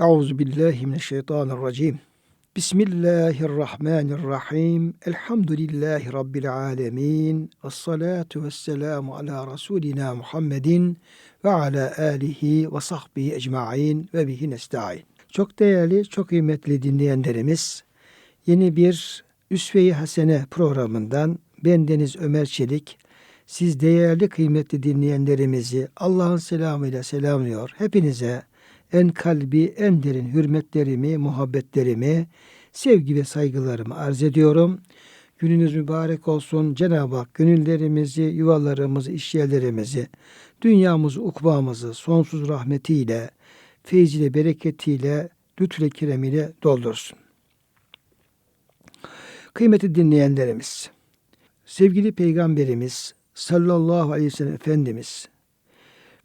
Euzu billahi mineşşeytanirracim. Bismillahirrahmanirrahim. Elhamdülillahi rabbil alamin. Ves salatu vesselamu ala rasulina Muhammedin ve ala alihi ve sahbihi ecmaîn ve bihi nestaîn. Çok değerli, çok kıymetli dinleyenlerimiz, yeni bir Üsve-i Hasene programından ben Deniz Ömer Çelik, siz değerli kıymetli dinleyenlerimizi Allah'ın selamıyla selamlıyor. Hepinize en kalbi, en derin hürmetlerimi, muhabbetlerimi, sevgi ve saygılarımı arz ediyorum. Gününüz mübarek olsun. Cenab-ı Hak gönüllerimizi, yuvalarımızı, işyerlerimizi, dünyamızı, ukbamızı sonsuz rahmetiyle, feyziyle, bereketiyle, lütfü keremiyle doldursun. Kıymetli dinleyenlerimiz, sevgili Peygamberimiz sallallahu aleyhi ve sellem Efendimiz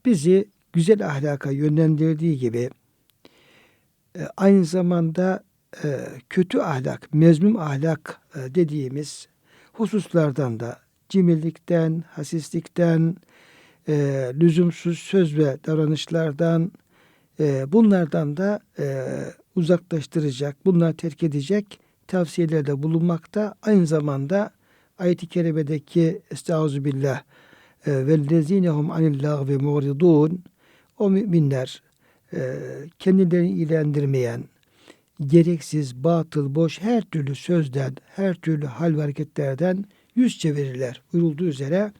bizi güzel ahlaka yönlendirdiği gibi e, aynı zamanda e, kötü ahlak, mezmum ahlak e, dediğimiz hususlardan da cimrilikten, hasislikten, lüzumsuz söz ve davranışlardan bunlardan da uzaklaştıracak, bunları terk edecek tavsiyelerde bulunmakta. Aynı zamanda ayet-i kerimedeki Estağfirullah vellezinehum anil lağvi muridun o müminler e, kendilerini ilendirmeyen, gereksiz, batıl, boş her türlü sözden, her türlü hal ve hareketlerden yüz çevirirler. Buyurulduğu üzere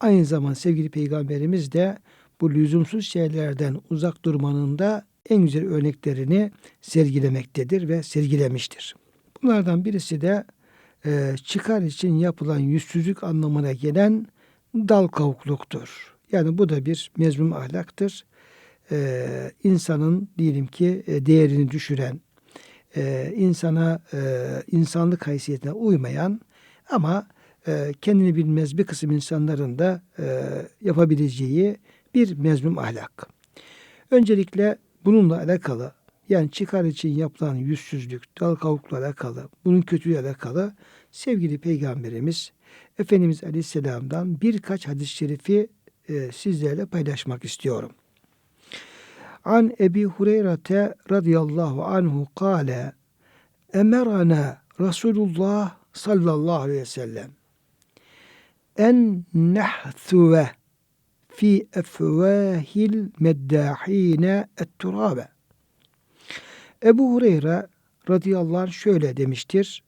aynı zaman sevgili peygamberimiz de bu lüzumsuz şeylerden uzak durmanın da en güzel örneklerini sergilemektedir ve sergilemiştir. Bunlardan birisi de e, çıkar için yapılan yüzsüzlük anlamına gelen dal kavukluktur. Yani bu da bir mezmum ahlaktır. Ee, insanın diyelim ki e, değerini düşüren, e, insana e, insanlık haysiyetine uymayan ama e, kendini bilmez bir kısım insanların da e, yapabileceği bir mezmum ahlak. Öncelikle bununla alakalı yani çıkar için yapılan yüzsüzlük, dal kavukla alakalı, bunun kötüyle alakalı sevgili Peygamberimiz Efendimiz Aleyhisselam'dan birkaç hadis-i şerifi e, sizlerle paylaşmak istiyorum. An Ebi Hureyre radıyallahu anhu kâle emerana Resulullah sallallahu aleyhi ve sellem en nehthüve fi efvâhil meddâhîne et-turâbe. Ebu Hureyre radıyallahu anh şöyle demiştir.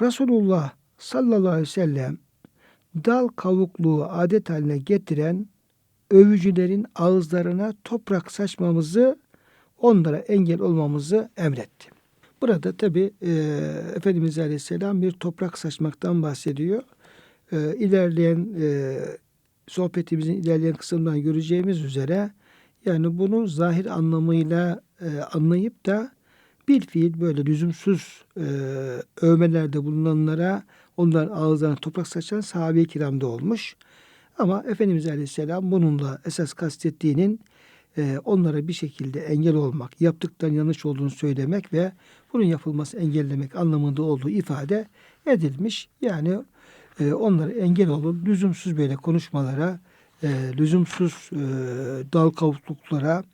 Resulullah sallallahu aleyhi ve sellem dal kavukluğu adet haline getiren övücülerin ağızlarına toprak saçmamızı, onlara engel olmamızı emretti. Burada tabi e, Efendimiz Aleyhisselam bir toprak saçmaktan bahsediyor. E, ilerleyen e, sohbetimizin ilerleyen kısımdan göreceğimiz üzere yani bunu zahir anlamıyla e, anlayıp da bir fiil böyle lüzumsuz e, övmelerde bulunanlara onların ağızlarına toprak saçan sahabe-i kiramda olmuş. Ama Efendimiz Aleyhisselam bununla esas kastettiğinin e, onlara bir şekilde engel olmak, yaptıktan yanlış olduğunu söylemek ve bunun yapılması engellemek anlamında olduğu ifade edilmiş. Yani e, onlara engel olun, lüzumsuz böyle konuşmalara, e, lüzumsuz e, dal kavukluklara,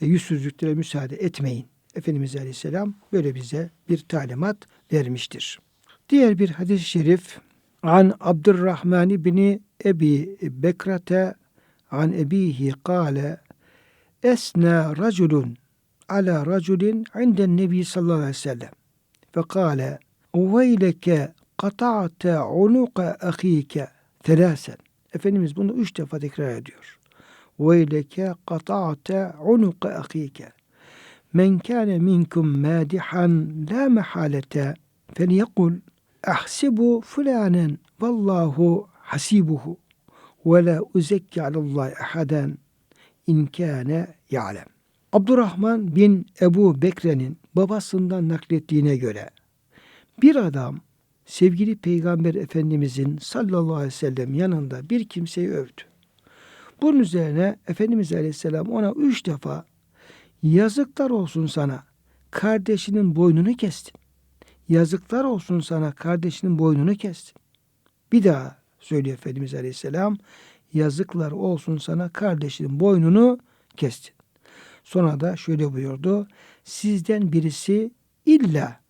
e, yüzsüzlüklere müsaade etmeyin. Efendimiz Aleyhisselam böyle bize bir talimat vermiştir. Diğer bir hadis-i şerif An Abdurrahman bin Ebi Bekrate an ebihi kâle esna raculun ala raculin inden nebi sallallahu aleyhi ve sellem fekâle uveyleke kata'te unuka ahike thelâsen Efendimiz bunu üç defa tekrar ediyor. Veyleke kata'te unuka ahike Men kâne minkum mâdihan la mehalete felyekul ahsibu fulanen vallahu hasibuhu ve la uzekki alallahi ahaden in kâne ya'lem. Abdurrahman bin Ebu Bekre'nin babasından naklettiğine göre bir adam sevgili Peygamber Efendimizin sallallahu aleyhi ve sellem yanında bir kimseyi övdü. Bunun üzerine Efendimiz Aleyhisselam ona üç defa yazıklar olsun sana kardeşinin boynunu kestin. Yazıklar olsun sana kardeşinin boynunu kestin. Bir daha söylüyor Efendimiz Aleyhisselam. Yazıklar olsun sana kardeşinin boynunu kestin. Sonra da şöyle buyurdu. Sizden birisi illa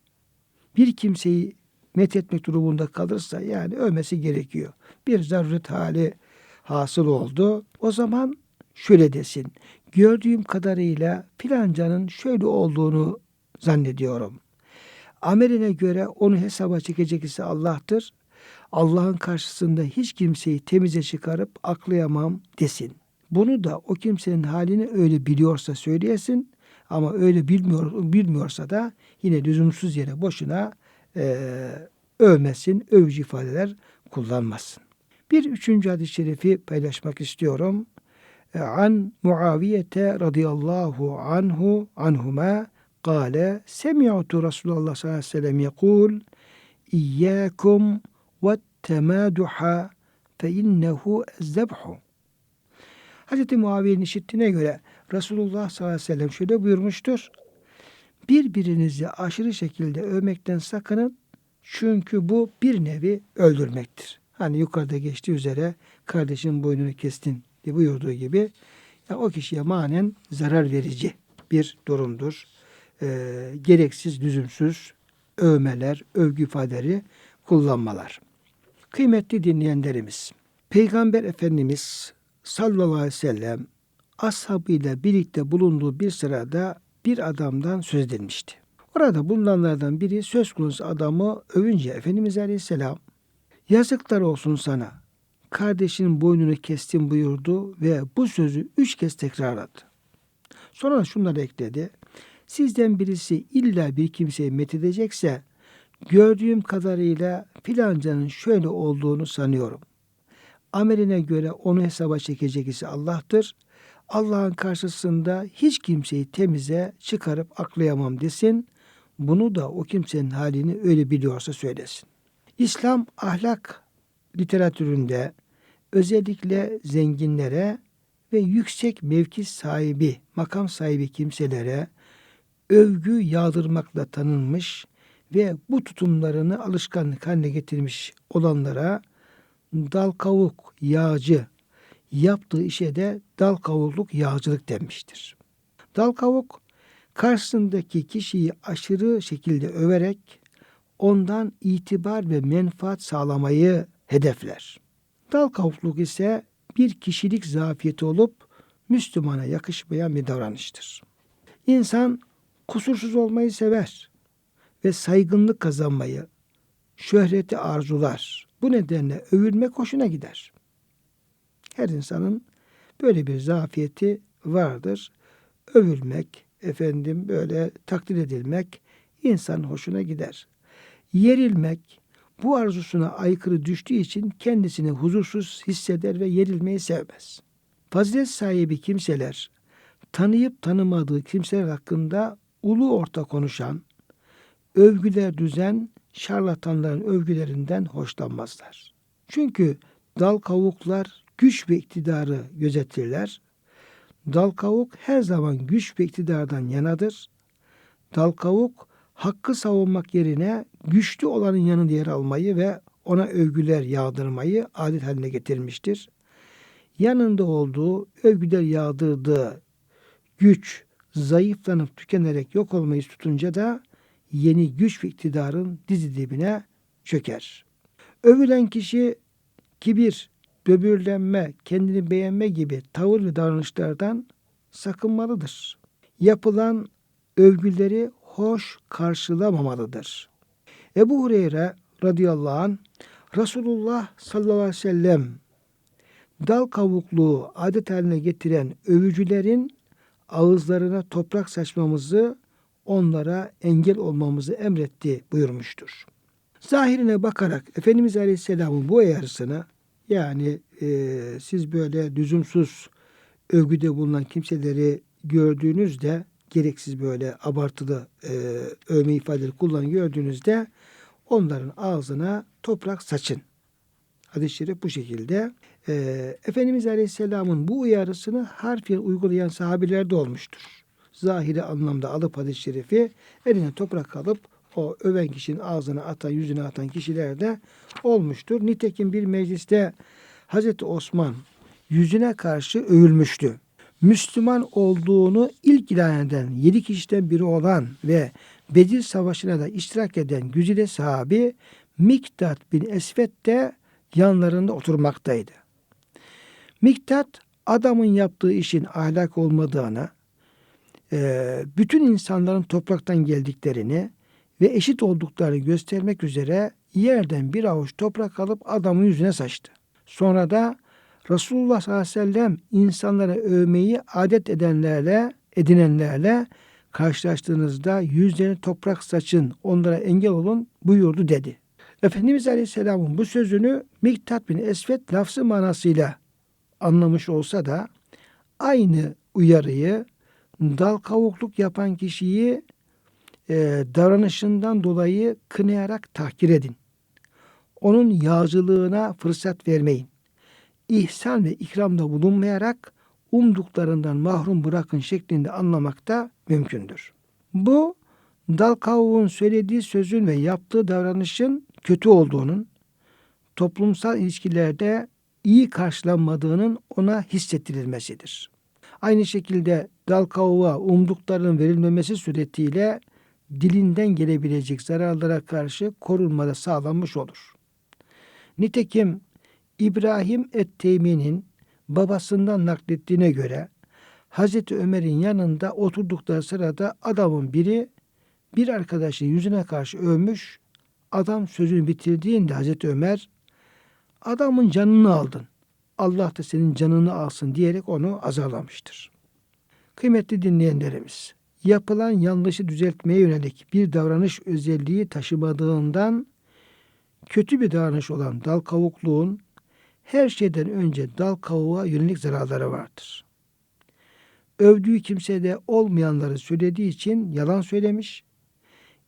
bir kimseyi methetmek durumunda kalırsa yani övmesi gerekiyor. Bir zaruret hali hasıl oldu. O zaman şöyle desin. Gördüğüm kadarıyla filancanın şöyle olduğunu zannediyorum. Ameline göre onu hesaba çekecek ise Allah'tır. Allah'ın karşısında hiç kimseyi temize çıkarıp aklayamam desin. Bunu da o kimsenin halini öyle biliyorsa söyleyesin ama öyle bilmiyor bilmiyorsa da yine lüzumsuz yere boşuna e, övmesin, övücü ifadeler kullanmasın. Bir üçüncü hadis-i şerifi paylaşmak istiyorum. An Muaviyete radıyallahu anhu anhuma kâle semi'tu Resulullah sallallahu aleyhi ve sellem yekul İyyâkum ve temâduha fe innehu ezzebhu. Hz. Muaviye'nin işittiğine göre Resulullah sallallahu aleyhi ve sellem şöyle buyurmuştur. Birbirinizi aşırı şekilde övmekten sakının. Çünkü bu bir nevi öldürmektir. Hani yukarıda geçtiği üzere kardeşin boynunu kestin buyurduğu gibi yani o kişiye manen zarar verici bir durumdur. Ee, gereksiz, lüzumsuz övmeler, övgü ifadeleri kullanmalar. Kıymetli dinleyenlerimiz, Peygamber Efendimiz sallallahu aleyhi ve sellem ashabıyla birlikte bulunduğu bir sırada bir adamdan söz edilmişti. Orada bulunanlardan biri söz konusu adamı övünce Efendimiz Aleyhisselam yazıklar olsun sana kardeşinin boynunu kestim buyurdu ve bu sözü üç kez tekrarladı. Sonra şunları ekledi. Sizden birisi illa bir kimseyi methedecekse gördüğüm kadarıyla filancanın şöyle olduğunu sanıyorum. Ameline göre onu hesaba çekecek ise Allah'tır. Allah'ın karşısında hiç kimseyi temize çıkarıp aklayamam desin. Bunu da o kimsenin halini öyle biliyorsa söylesin. İslam ahlak literatüründe özellikle zenginlere ve yüksek mevki sahibi, makam sahibi kimselere övgü yağdırmakla tanınmış ve bu tutumlarını alışkanlık haline getirmiş olanlara dal yağcı, yaptığı işe de dal yağcılık denmiştir. Dal karşısındaki kişiyi aşırı şekilde överek ondan itibar ve menfaat sağlamayı hedefler. Dal kavukluk ise bir kişilik zafiyeti olup Müslümana yakışmayan bir davranıştır. İnsan kusursuz olmayı sever ve saygınlık kazanmayı, şöhreti arzular. Bu nedenle övülmek hoşuna gider. Her insanın böyle bir zafiyeti vardır. Övülmek, efendim böyle takdir edilmek insan hoşuna gider. Yerilmek bu arzusuna aykırı düştüğü için kendisini huzursuz hisseder ve yerilmeyi sevmez. Fazilet sahibi kimseler tanıyıp tanımadığı kimseler hakkında ulu orta konuşan, övgüler düzen, şarlatanların övgülerinden hoşlanmazlar. Çünkü dal kavuklar güç ve iktidarı gözetirler. Dal kavuk her zaman güç ve iktidardan yanadır. Dal kavuk hakkı savunmak yerine güçlü olanın yanında yer almayı ve ona övgüler yağdırmayı adet haline getirmiştir. Yanında olduğu, övgüler yağdırdığı güç zayıflanıp tükenerek yok olmayı tutunca da yeni güç ve iktidarın dizi dibine çöker. Övülen kişi kibir, böbürlenme, kendini beğenme gibi tavır ve davranışlardan sakınmalıdır. Yapılan övgüleri hoş karşılamamalıdır. Ebu Hureyre radıyallahu anh Resulullah sallallahu aleyhi ve sellem dal kavukluğu adet haline getiren övücülerin ağızlarına toprak saçmamızı onlara engel olmamızı emretti buyurmuştur. Zahirine bakarak Efendimiz Aleyhisselam'ın bu uyarısını yani e, siz böyle lüzumsuz övgüde bulunan kimseleri gördüğünüzde gereksiz böyle abartılı e, övme ifadeleri kullan gördüğünüzde onların ağzına toprak saçın. Hadis-i şerif bu şekilde. E, Efendimiz Aleyhisselam'ın bu uyarısını harfiyen uygulayan sahabiler de olmuştur. Zahiri anlamda alıp hadis-i şerifi eline toprak alıp o öven kişinin ağzına atan, yüzüne atan kişiler de olmuştur. Nitekim bir mecliste Hazreti Osman yüzüne karşı övülmüştü. Müslüman olduğunu ilk ilan eden yedi kişiden biri olan ve Bedir Savaşı'na da iştirak eden güzide sahabi Miktat bin Esvet de yanlarında oturmaktaydı. Miktat adamın yaptığı işin ahlak olmadığını, e, bütün insanların topraktan geldiklerini ve eşit olduklarını göstermek üzere yerden bir avuç toprak alıp adamın yüzüne saçtı. Sonra da Resulullah sallallahu aleyhi ve sellem insanlara övmeyi adet edenlerle, edinenlerle karşılaştığınızda yüzlerine toprak saçın, onlara engel olun buyurdu dedi. Efendimiz Aleyhisselam'ın bu sözünü Miktat bin Esvet lafzı manasıyla anlamış olsa da aynı uyarıyı dal kavukluk yapan kişiyi e, davranışından dolayı kınayarak tahkir edin. Onun yağcılığına fırsat vermeyin. İhsan ve ikramda bulunmayarak umduklarından mahrum bırakın şeklinde anlamak da mümkündür. Bu dal söylediği sözün ve yaptığı davranışın kötü olduğunun, toplumsal ilişkilerde iyi karşılanmadığının ona hissettirilmesidir. Aynı şekilde dal kavuğa umduklarının verilmemesi suretiyle dilinden gelebilecek zararlara karşı korunmada sağlanmış olur. Nitekim İbrahim et-Teymi'nin babasından naklettiğine göre Hazreti Ömer'in yanında oturdukları sırada adamın biri bir arkadaşı yüzüne karşı övmüş. Adam sözünü bitirdiğinde Hazreti Ömer adamın canını aldın. Allah da senin canını alsın diyerek onu azarlamıştır. Kıymetli dinleyenlerimiz, yapılan yanlışı düzeltmeye yönelik bir davranış özelliği taşımadığından kötü bir davranış olan dal kavukluğun her şeyden önce dal kavuğa yönelik zararları vardır. Övdüğü kimsede olmayanları söylediği için yalan söylemiş,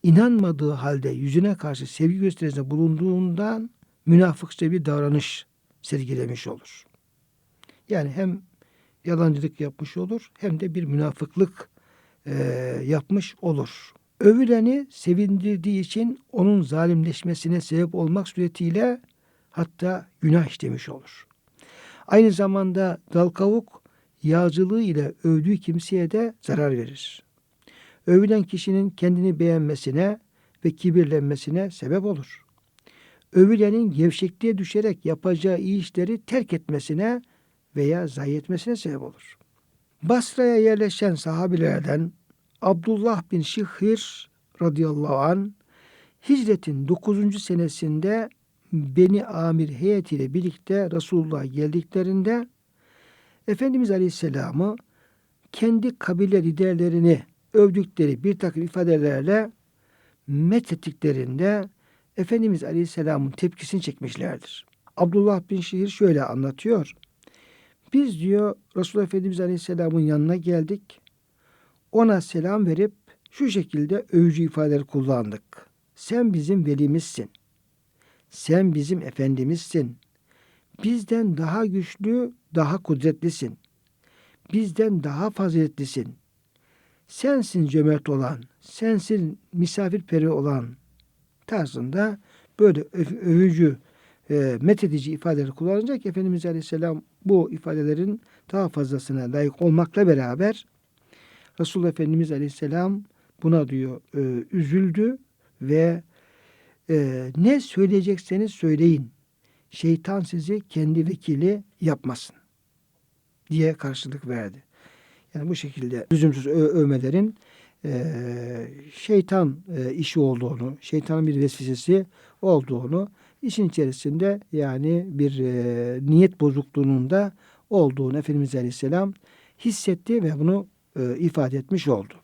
inanmadığı halde yüzüne karşı sevgi gösterisinde bulunduğundan münafıkça bir davranış sergilemiş olur. Yani hem yalancılık yapmış olur hem de bir münafıklık e, yapmış olur. Övüleni sevindirdiği için onun zalimleşmesine sebep olmak suretiyle hatta günah işlemiş olur. Aynı zamanda dal kavuk yağcılığı ile övdüğü kimseye de zarar verir. Övülen kişinin kendini beğenmesine ve kibirlenmesine sebep olur. Övülenin gevşekliğe düşerek yapacağı iyi işleri terk etmesine veya zayi etmesine sebep olur. Basra'ya yerleşen sahabilerden Abdullah bin Şihir radıyallahu an hicretin 9. senesinde Beni Amir heyetiyle birlikte Resulullah geldiklerinde Efendimiz Aleyhisselam'ı kendi kabile liderlerini övdükleri bir takım ifadelerle methettiklerinde Efendimiz Aleyhisselam'ın tepkisini çekmişlerdir. Abdullah bin Şehir şöyle anlatıyor. Biz diyor Resulullah Efendimiz Aleyhisselam'ın yanına geldik. Ona selam verip şu şekilde övücü ifadeler kullandık. Sen bizim velimizsin. Sen bizim efendimizsin. Bizden daha güçlü, daha kudretlisin. Bizden daha faziletlisin. Sensin cömert olan, sensin misafirperi olan tarzında böyle övücü, e, methedici ifadeleri kullanacak. Efendimiz Aleyhisselam bu ifadelerin daha fazlasına layık olmakla beraber Resulullah Efendimiz Aleyhisselam buna diyor e, üzüldü ve e, ne söyleyecekseniz söyleyin. Şeytan sizi kendi vekili yapmasın diye karşılık verdi. Yani bu şekilde lüzumsuz övmelerin e, şeytan e, işi olduğunu, şeytanın bir vesvesesi olduğunu, işin içerisinde yani bir e, niyet bozukluğunun da olduğunu Efendimiz Aleyhisselam hissetti ve bunu e, ifade etmiş oldu.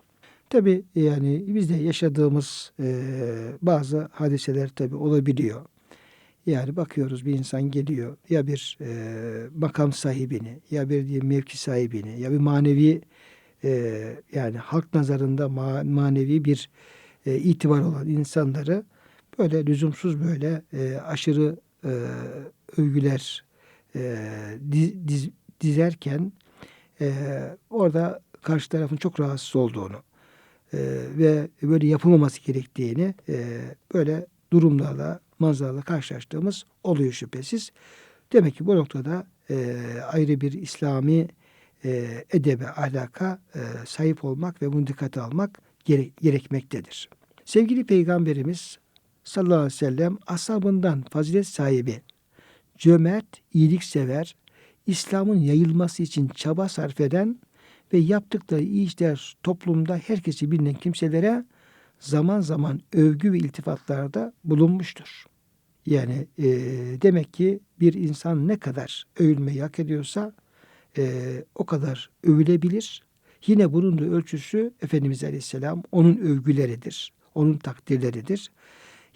Tabi yani bizde yaşadığımız e, bazı hadiseler tabi olabiliyor. Yani bakıyoruz bir insan geliyor ya bir e, makam sahibini ya bir diye mevki sahibini ya bir manevi e, yani halk nazarında ma, manevi bir e, itibar olan insanları böyle lüzumsuz böyle e, aşırı e, övgüler e, diz, diz, dizerken e, orada karşı tarafın çok rahatsız olduğunu e, ve böyle yapılmaması gerektiğini e, böyle durumlarla, manzaralarla karşılaştığımız oluyor şüphesiz. Demek ki bu noktada e, ayrı bir İslami e, edebe, ahlaka e, sahip olmak ve bunu dikkate almak gere- gerekmektedir. Sevgili Peygamberimiz sallallahu aleyhi ve sellem ashabından fazilet sahibi, cömert, iyiliksever, İslam'ın yayılması için çaba sarf eden ve yaptıkları işler toplumda herkesi bilinen kimselere zaman zaman övgü ve iltifatlarda bulunmuştur. Yani e, demek ki bir insan ne kadar övülmeyi hak ediyorsa e, o kadar övülebilir. Yine bunun da ölçüsü Efendimiz Aleyhisselam onun övgüleridir, onun takdirleridir.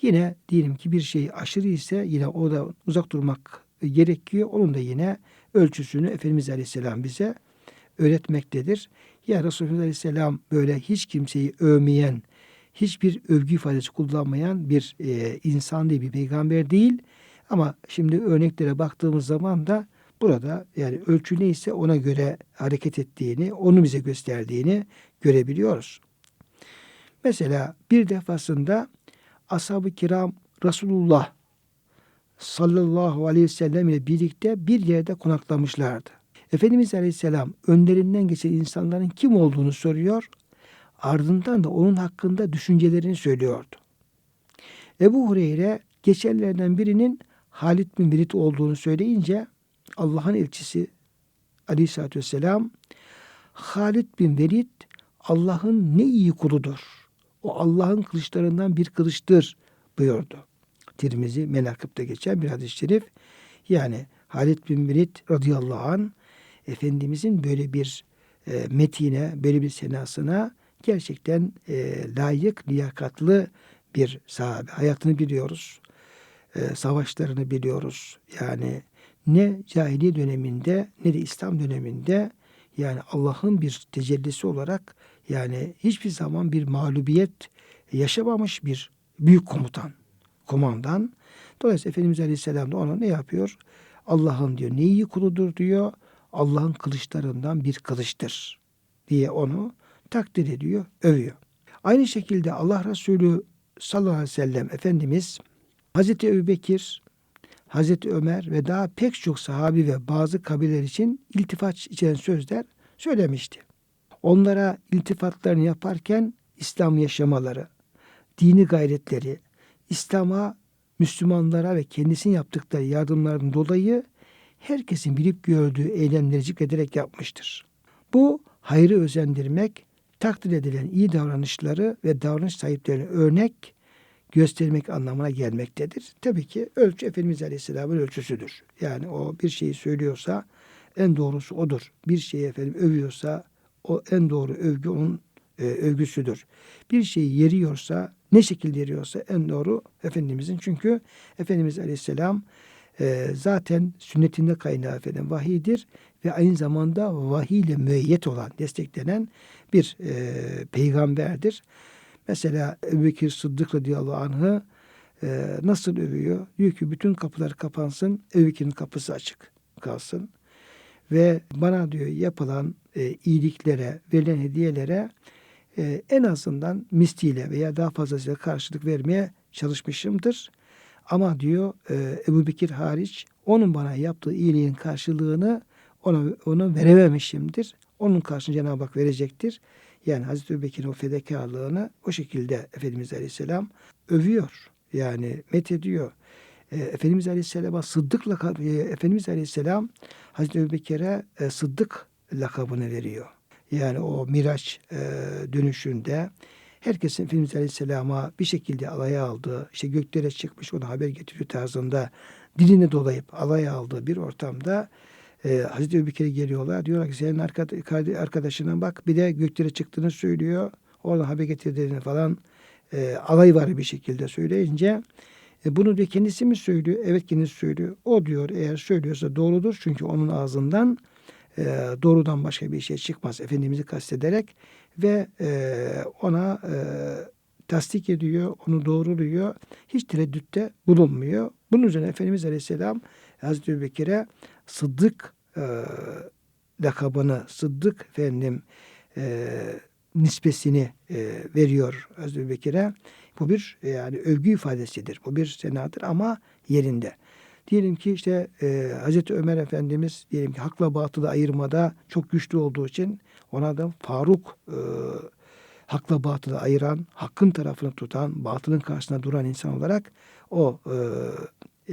Yine diyelim ki bir şey aşırı ise yine o da uzak durmak gerekiyor. Onun da yine ölçüsünü Efendimiz Aleyhisselam bize öğretmektedir. Ya Resulullah Aleyhisselam böyle hiç kimseyi övmeyen, hiçbir övgü ifadesi kullanmayan bir e, insan değil, bir peygamber değil. Ama şimdi örneklere baktığımız zaman da burada yani ölçü neyse ona göre hareket ettiğini, onu bize gösterdiğini görebiliyoruz. Mesela bir defasında ashab-ı kiram Resulullah sallallahu aleyhi ve sellem ile birlikte bir yerde konaklamışlardı. Efendimiz Aleyhisselam önlerinden geçen insanların kim olduğunu soruyor. Ardından da onun hakkında düşüncelerini söylüyordu. Ebu Hureyre geçenlerden birinin Halid bin Velid olduğunu söyleyince Allah'ın elçisi Aleyhisselatü Vesselam Halid bin Velid Allah'ın ne iyi kuludur. O Allah'ın kılıçlarından bir kılıçtır buyurdu. Tirmizi Menakıb'da geçen bir hadis-i şerif. Yani Halid bin Velid radıyallahu an Efendimizin böyle bir e, metine, böyle bir senasına gerçekten e, layık, liyakatlı bir sahabe. Hayatını biliyoruz. E, savaşlarını biliyoruz. Yani ne cahiliye döneminde ne de İslam döneminde yani Allah'ın bir tecellisi olarak yani hiçbir zaman bir mağlubiyet yaşamamış bir büyük komutan, komandan. Dolayısıyla Efendimiz Aleyhisselam da ona ne yapıyor? Allah'ın diyor ne iyi kuludur diyor. Allah'ın kılıçlarından bir kılıçtır diye onu takdir ediyor, övüyor. Aynı şekilde Allah Resulü sallallahu aleyhi ve sellem Efendimiz Hazreti Ebubekir, Hazreti Ömer ve daha pek çok sahabi ve bazı kabileler için iltifat içeren sözler söylemişti. Onlara iltifatlarını yaparken İslam yaşamaları, dini gayretleri, İslam'a, Müslümanlara ve kendisinin yaptıkları yardımlardan dolayı herkesin bilip gördüğü eylemleri zikrederek yapmıştır. Bu hayrı özendirmek, takdir edilen iyi davranışları ve davranış sahiplerine örnek göstermek anlamına gelmektedir. Tabii ki ölçü Efendimiz Aleyhisselam'ın ölçüsüdür. Yani o bir şeyi söylüyorsa en doğrusu odur. Bir şeyi efendim övüyorsa o en doğru övgü onun e, övgüsüdür. Bir şeyi yeriyorsa ne şekilde yeriyorsa en doğru Efendimizin. Çünkü Efendimiz Aleyhisselam e, zaten sünnetinde kaynağı efendim vahidir ve aynı zamanda vahiy ile müeyyet olan, desteklenen bir e, peygamberdir. Mesela Ebu Bekir Sıddık radıyallahu anh'ı e, nasıl övüyor? Diyor ki bütün kapılar kapansın, Ebu Bekir'in kapısı açık kalsın. Ve bana diyor yapılan e, iyiliklere, verilen hediyelere e, en azından misliyle veya daha fazlasıyla karşılık vermeye çalışmışımdır. Ama diyor e, Ebu Bekir hariç onun bana yaptığı iyiliğin karşılığını ona, ona verememişimdir. Onun karşılığını Cenab-ı Hak verecektir. Yani Hazreti Ebu Bekir'in o fedakarlığını o şekilde Efendimiz Aleyhisselam övüyor. Yani methediyor. E, Efendimiz Aleyhisselam'a Sıddık lakabı, e, Efendimiz Aleyhisselam Hazreti Ebu Bekir'e e, Sıddık lakabını veriyor. Yani o Miraç e, dönüşünde herkesin Efendimiz Aleyhisselam'a bir şekilde alaya aldığı, işte göklere çıkmış ona haber getiriyor tarzında dilini dolayıp alaya aldığı bir ortamda e, Hazreti Ebubekir'e geliyorlar. Diyorlar ki senin arkadaşına bak bir de göklere çıktığını söylüyor. Oradan haber getirdiğini falan e, alay var bir şekilde söyleyince e, bunu diyor kendisi mi söylüyor? Evet kendisi söylüyor. O diyor eğer söylüyorsa doğrudur. Çünkü onun ağzından e, doğrudan başka bir şey çıkmaz. Efendimiz'i kastederek ve e, ona e, tasdik ediyor, onu doğruluyor. Hiç tereddütte bulunmuyor. Bunun üzerine Efendimiz Aleyhisselam Hazreti Bekir'e Sıddık e, lakabını, Sıddık efendim e, nispesini e, veriyor Hazreti Bekir'e. Bu bir yani övgü ifadesidir. Bu bir senadır ama yerinde. Diyelim ki işte e, Hazreti Ömer Efendimiz diyelim ki hakla batılı ayırmada çok güçlü olduğu için ona da Faruk e, hakla batılı ayıran, hakkın tarafını tutan, batılın karşısında duran insan olarak o e,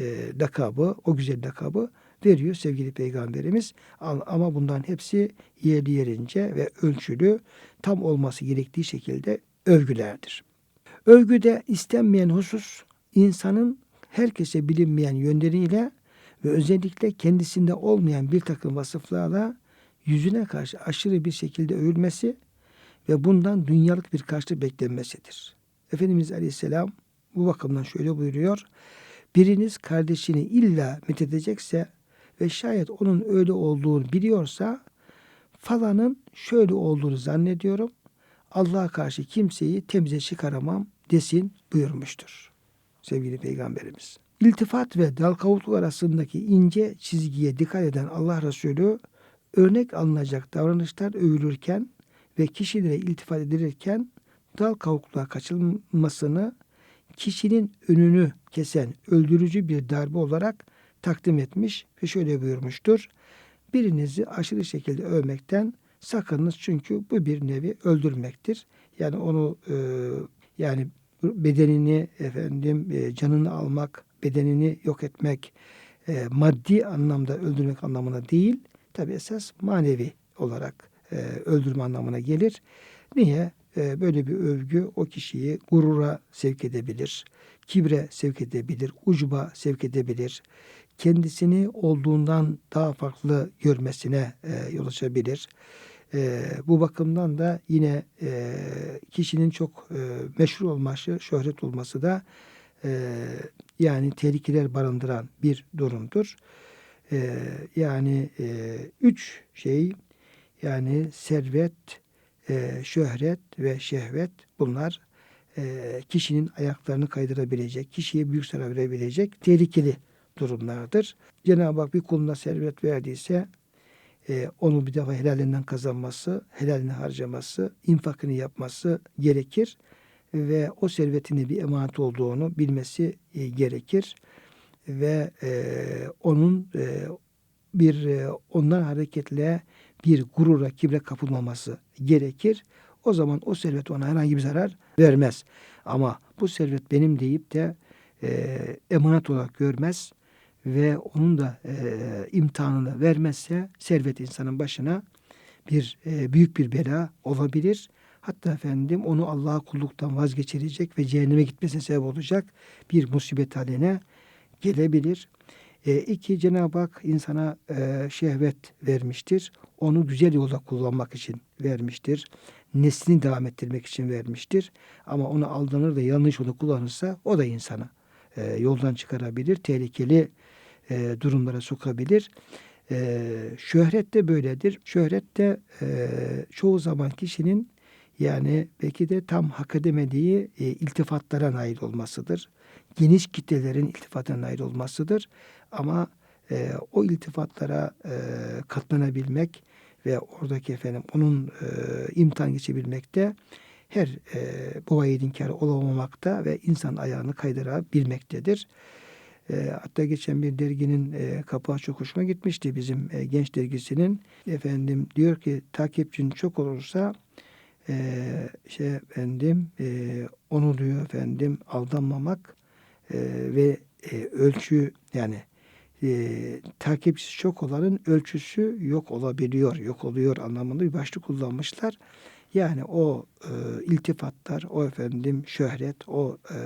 e, lakabı, o güzel lakabı veriyor sevgili peygamberimiz. Ama bundan hepsi yerli yerince ve ölçülü tam olması gerektiği şekilde övgülerdir. Övgüde istenmeyen husus insanın herkese bilinmeyen yönleriyle ve özellikle kendisinde olmayan bir takım vasıflarla yüzüne karşı aşırı bir şekilde övülmesi ve bundan dünyalık bir karşılık beklenmesidir. Efendimiz Aleyhisselam bu bakımdan şöyle buyuruyor. Biriniz kardeşini illa methedecekse ve şayet onun öyle olduğunu biliyorsa falanın şöyle olduğunu zannediyorum. Allah'a karşı kimseyi temize çıkaramam desin buyurmuştur. Sevgili Peygamberimiz. İltifat ve dal kavukluk arasındaki ince çizgiye dikkat eden Allah Resulü örnek alınacak davranışlar övülürken ve kişilere iltifat edilirken dal kavukluğa kaçılmasını kişinin önünü kesen öldürücü bir darbe olarak takdim etmiş ve şöyle buyurmuştur. Birinizi aşırı şekilde övmekten sakınınız çünkü bu bir nevi öldürmektir. Yani onu e, yani bedenini efendim e, canını almak, bedenini yok etmek, e, maddi anlamda öldürmek anlamına değil, tabi esas manevi olarak e, öldürme anlamına gelir. Niye? E, böyle bir övgü o kişiyi gurura sevk edebilir, kibre sevk edebilir, ucuba sevk edebilir, kendisini olduğundan daha farklı görmesine e, yol açabilir. E, bu bakımdan da yine e, kişinin çok e, meşhur olması, şöhret olması da e, yani tehlikeler barındıran bir durumdur. E, yani e, üç şey yani servet, e, şöhret ve şehvet bunlar e, kişinin ayaklarını kaydırabilecek, kişiye büyük zarar verebilecek tehlikeli durumlardır. Cenab-ı Hak bir kuluna servet verdiyse e, onu bir defa helalinden kazanması, helalini harcaması, infakını yapması gerekir ve o servetini bir emanet olduğunu bilmesi e, gerekir ve e, onun e, bir e, ondan hareketle bir gurura, kibre kapılmaması gerekir. O zaman o servet ona herhangi bir zarar vermez. Ama bu servet benim deyip de e, emanet olarak görmez ve onun da e, imtihanını vermezse servet insanın başına bir e, büyük bir bela olabilir. Hatta efendim onu Allah'a kulluktan vazgeçirecek ve cehenneme gitmesine sebep olacak bir musibet haline gelebilir. E, iki Cenab-ı Hak insana e, şehvet vermiştir. Onu güzel yolda kullanmak için vermiştir. Neslini devam ettirmek için vermiştir. Ama onu aldanır da yanlış yolda kullanırsa o da insana e, yoldan çıkarabilir. Tehlikeli e, durumlara sokabilir. E, şöhret de böyledir. Şöhret de e, çoğu zaman kişinin yani belki de tam hak edemediği e, iltifatlara nail olmasıdır. Geniş kitlelerin iltifatına nail olmasıdır. Ama e, o iltifatlara e, katlanabilmek ve oradaki efendim onun e, imtihan geçebilmekte her e, baba yiğidinkârı olamamakta ve insan ayağını kaydırabilmektedir. E, hatta geçen bir derginin e, kapağı çok hoşuma gitmişti bizim e, genç dergisinin. Efendim diyor ki takipçin çok olursa e, şey efendim e, onu diyor efendim aldanmamak e, ve e, ölçü yani e, takipçisi çok olanın ölçüsü yok olabiliyor, yok oluyor anlamında bir başlık kullanmışlar. Yani o e, iltifatlar, o efendim şöhret, o e,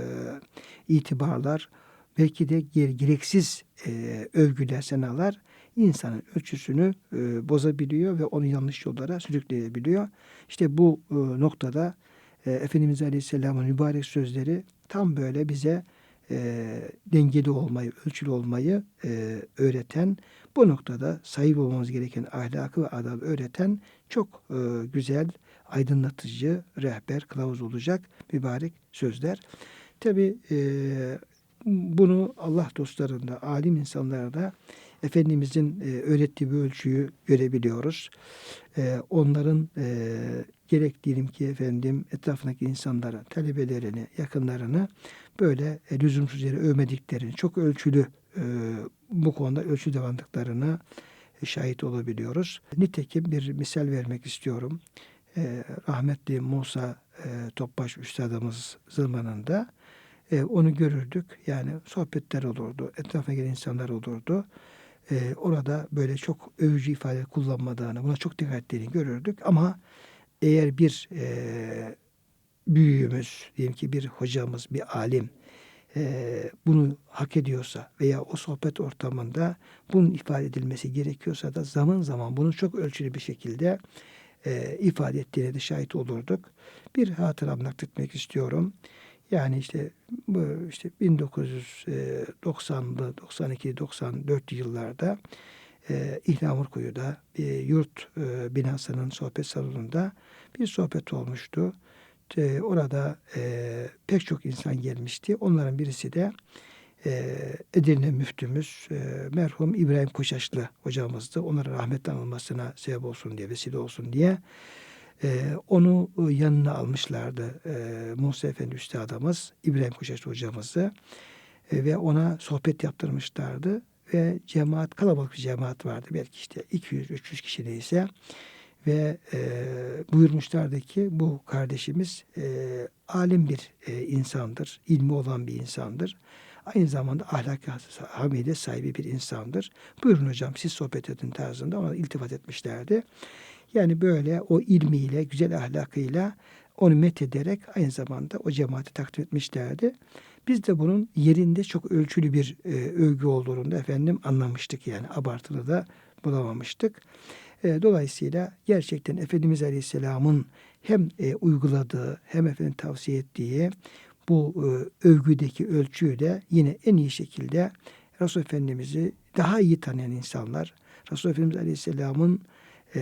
itibarlar, belki de gereksiz e, övgüler, senalar insanın ölçüsünü e, bozabiliyor ve onu yanlış yollara sürükleyebiliyor. İşte bu e, noktada e, Efendimiz Aleyhisselam'ın mübarek sözleri tam böyle bize e, dengeli olmayı, ölçülü olmayı e, öğreten, bu noktada sahip olmamız gereken ahlakı ve adabı öğreten çok e, güzel, aydınlatıcı, rehber, kılavuz olacak mübarek sözler. Tabi e, bunu Allah dostlarında, alim insanlarda Efendimizin e, öğrettiği bir ölçüyü görebiliyoruz. E, onların e, gerek diyelim ki efendim etrafındaki insanlara, talebelerini, yakınlarını böyle e, lüzumsuz yere övmediklerini, çok ölçülü e, bu konuda ölçü davrandıklarına şahit olabiliyoruz. Nitekim bir misal vermek istiyorum. E, rahmetli Musa e, Topbaş Üstadımız zamanında e, onu görürdük. Yani sohbetler olurdu. Etrafa gelen insanlar olurdu. E, orada böyle çok övücü ifade kullanmadığını, buna çok dikkat ettiğini görürdük. Ama eğer bir e, büyüğümüz, diyelim ki bir hocamız, bir alim e, bunu hak ediyorsa veya o sohbet ortamında bunun ifade edilmesi gerekiyorsa da zaman zaman bunu çok ölçülü bir şekilde e, ifade ettiğine de şahit olurduk. Bir hatıram nakletmek istiyorum. Yani işte bu işte 1990'lı, 92, 94 yıllarda e, İhlamurkuyu'da bir yurt e, binasının sohbet salonunda bir sohbet olmuştu. E, orada e, pek çok insan gelmişti. Onların birisi de e, Edirne müftümüz e, merhum İbrahim Koçaşlı hocamızdı. Onlara rahmet anılmasına sebep olsun diye, vesile olsun diye e, onu yanına almışlardı. E, Musa Efendi Üstadımız, İbrahim Koçaşlı hocamızı e, ve ona sohbet yaptırmışlardı. Ve cemaat, kalabalık bir cemaat vardı. Belki işte 200-300 kişi neyse ve e, buyurmuşlardı ki bu kardeşimiz e, alim bir e, insandır, ilmi olan bir insandır. Aynı zamanda ahlak hamide sahibi bir insandır. Buyurun hocam siz sohbet edin tarzında ona iltifat etmişlerdi. Yani böyle o ilmiyle, güzel ahlakıyla onu met ederek aynı zamanda o cemaati takdim etmişlerdi. Biz de bunun yerinde çok ölçülü bir e, övgü olduğunu da efendim anlamıştık yani abartılı da bulamamıştık. E, dolayısıyla gerçekten Efendimiz Aleyhisselam'ın hem e, uyguladığı hem efendim tavsiye ettiği bu e, övgüdeki ölçüyü de yine en iyi şekilde Resul Efendimiz'i daha iyi tanıyan insanlar, Resul Efendimiz Aleyhisselam'ın e,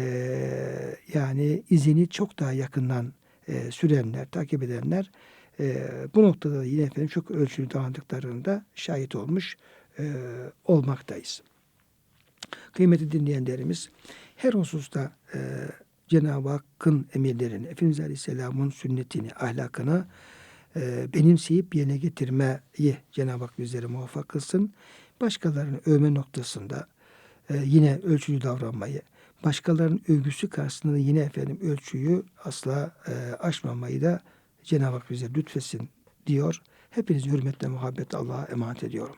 yani izini çok daha yakından e, sürenler, takip edenler e, bu noktada yine efendim çok ölçülü davrandıklarında şahit olmuş e, olmaktayız. Kıymetli dinleyenlerimiz her hususta e, Cenab-ı Hakk'ın emirlerini, Efendimiz Aleyhisselam'ın sünnetini, ahlakını e, benimseyip yerine getirmeyi Cenab-ı Hak bizleri muvaffak kılsın. Başkalarını övme noktasında e, yine ölçülü davranmayı, başkalarının övgüsü karşısında yine efendim ölçüyü asla e, aşmamayı da Cenab-ı Hak bize lütfesin diyor. Hepinizi hürmetle, muhabbetle Allah'a emanet ediyorum.